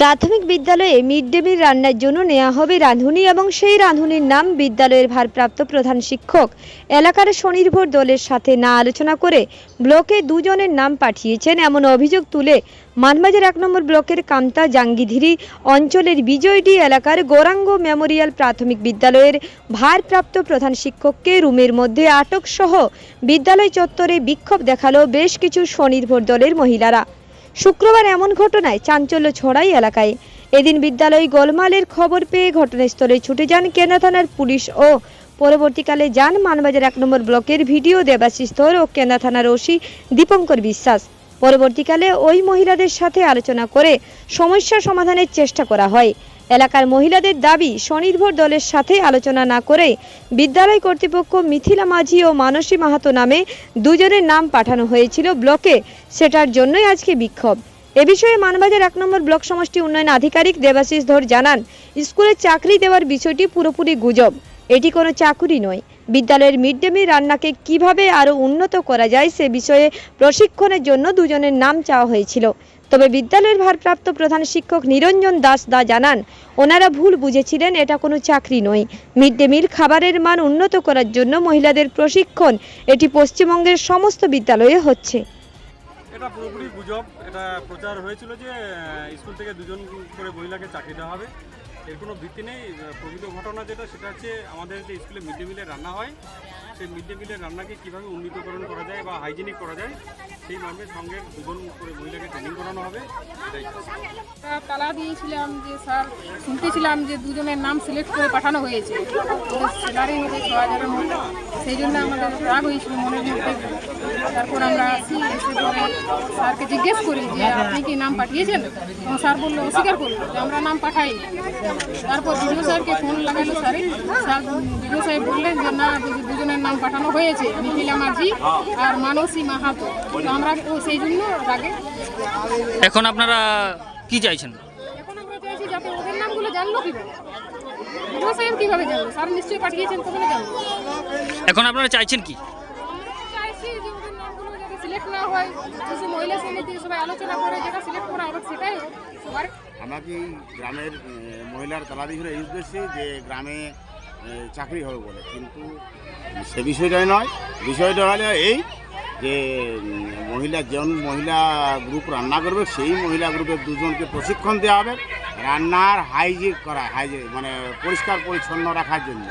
প্রাথমিক বিদ্যালয়ে mid day meal রান্নার জন্য নেওয়া হবে রাঁধুনি এবং সেই রাঁধুনির নাম বিদ্যালয়ের ভারপ্রাপ্ত প্রধান শিক্ষক। এলাকার স্বনির্ভর দলের সাথে না আলোচনা করে ব্লকে দুজনের নাম পাঠিয়েছেন এমন অভিযোগ তুলে মানবাজার এক নম্বর ব্লকের কামতা জাঙ্গিধিরি অঞ্চলের বিজয়ডি এলাকার গৌরাঙ্গ মেমোরিয়াল প্রাথমিক বিদ্যালয়ের ভারপ্রাপ্ত প্রধান শিক্ষককে রুমের মধ্যে আটক সহ বিদ্যালয় চত্বরে বিক্ষোভ দেখাল বেশ কিছু স্বনির্ভর দলের মহিলারা। শুক্রবার এমন ঘটনায় চাঞ্চল্য ছড়াই এলাকায়। এদিন বিদ্যালয় গোলমালের খবর পেয়ে ঘটনাস্থলে ছুটে যান কেনা থানার পুলিশ ও পরবর্তীকালে যান মানবাজার এক নম্বর ব্লকের ভিডিও দেবাশিস স্তর ও কেনা থানার ওসি দীপঙ্কর বিশ্বাস। পরবর্তীকালে ওই মহিলাদের সাথে আলোচনা করে সমস্যা সমাধানের চেষ্টা করা হয়। এলাকার মহিলাদের দাবি, স্বনির্ভর দলের সাথে আলোচনা না করে বিদ্যালয় কর্তৃপক্ষ মিথিলা মাঝি ও মানসী মাহাতো নামে দুজনের নাম পাঠানো হয়েছিল ব্লকে। সেটার জন্যই আজকে বিক্ষোভ। এ বিষয়ে মানবাজার এক নম্বর ব্লক সমষ্টি উন্নয়ন আধিকারিক দেবাশিস ধর জানান, স্কুলে চাকরি দেওয়ার বিষয়টি পুরোপুরি গুজব। এটি কোনো চাকুরি নয়। বিদ্যালয়ের মিড ডে মিল রান্নাকে কীভাবে আরও উন্নত করা যায় সে বিষয়ে প্রশিক্ষণের জন্য দুজনের নাম চাওয়া হয়েছিল। তবে বিদ্যালয়ের ভারপ্রাপ্ত প্রধান শিক্ষক নিরঞ্জন দাস দা জানান, ওনারা ভুল বুঝেছিলেন, এটা কোনো চাকরি নয়। মিড ডে মিল খাবারের মান উন্নত করার জন্য মহিলাদের প্রশিক্ষণ, এটি পশ্চিমবঙ্গের সমস্ত বিদ্যালয়ে হচ্ছে। এটা পুরোপুরি গুজব। এটা প্রচার হয়েছিল যে স্কুল থেকে দুজন করে মহিলাকে চাকরি দেওয়া হবে। এর কোনো ভিত্তি নেই। প্রকৃত ঘটনা যেটা, সেটা হচ্ছে আমাদের যে স্কুলে মিড ডে রান্না হয়, সেই মিড ডে মিলের রান্নাকে কীভাবে উন্নীতকরণ করা যায় বা হাইজেনিক করা যায়, সেই মর্মে সঙ্গে দুজন করে মহিলাকে ট্রেনিং করানো হবে। তালা দিয়েছিলাম যে স্যার, শুনতেছিলাম যে দুজনের নাম সিলেক্ট করে পাঠানো হয়েছে। ছ সেই জন্য আমাদের রাগ হয়েছিল মনের মধ্যে। তারপর আমরা আসি, এসে পরে স্যারকে জিজ্ঞেস করি যে, আপনি কি নাম পাঠিয়েছেন? এবং স্যার বলল, অস্বীকার করল যে আমরা নাম পাঠাইনি। তারপর বিডিও স্যারকে ফোন লাগালো স্যারে স্যার বিডিও সাহেব বললেন যে না দুজনের নাম পাঠানো হয়েছে মিথিলা মাঝি আর মানসী মাহাতো। তো আমরা সেই জন্য রাগে। এখন আপনারা কি চাইছেন? এখন আমরা চাইছি যাতে ওদের নামগুলো জানলো কীভাবে? বিডিও সাহেব কীভাবে জানলো? স্যার নিশ্চয়ই পাঠিয়েছেন জানলো। এখন আপনারা চাইছেন কি আমরা চাইছি যে ওদের নামগুলো যাতে সিলেক্ট না হয়, কিছু মহিলা সমিতি সবাই আলোচনা করে যেটা সিলেক্ট করা হবে সেটাই সবার। আমাকে এই গ্রামের মহিলার তালাদি হলো এই উদ্দেশ্যে যে গ্রামে চাকরি হবে বলে। কিন্তু সে বিষয়টাই নয়। বিষয়টা হলে এই যে মহিলা, যেমন মহিলা গ্রুপ রান্না করবে, সেই মহিলা গ্রুপের দুজনকে প্রশিক্ষণ দেওয়া হবে। রান্নার হাইজিক করা হাইজে মানে পরিষ্কার পরিচ্ছন্ন রাখার জন্য।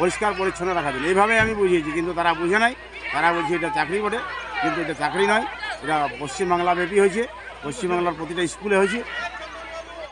পরিষ্কার পরিচ্ছন্ন রাখার জন্য। এইভাবে আমি বুঝিয়েছি, কিন্তু তারা বুঝে নাই। তারা বলছে এটা চাকরি বটে, কিন্তু এটা চাকরি নয়। এটা পশ্চিমবাংলা ব্যাপী হয়েছে। পশ্চিমবাংলার প্রতিটা স্কুলে হয়েছে।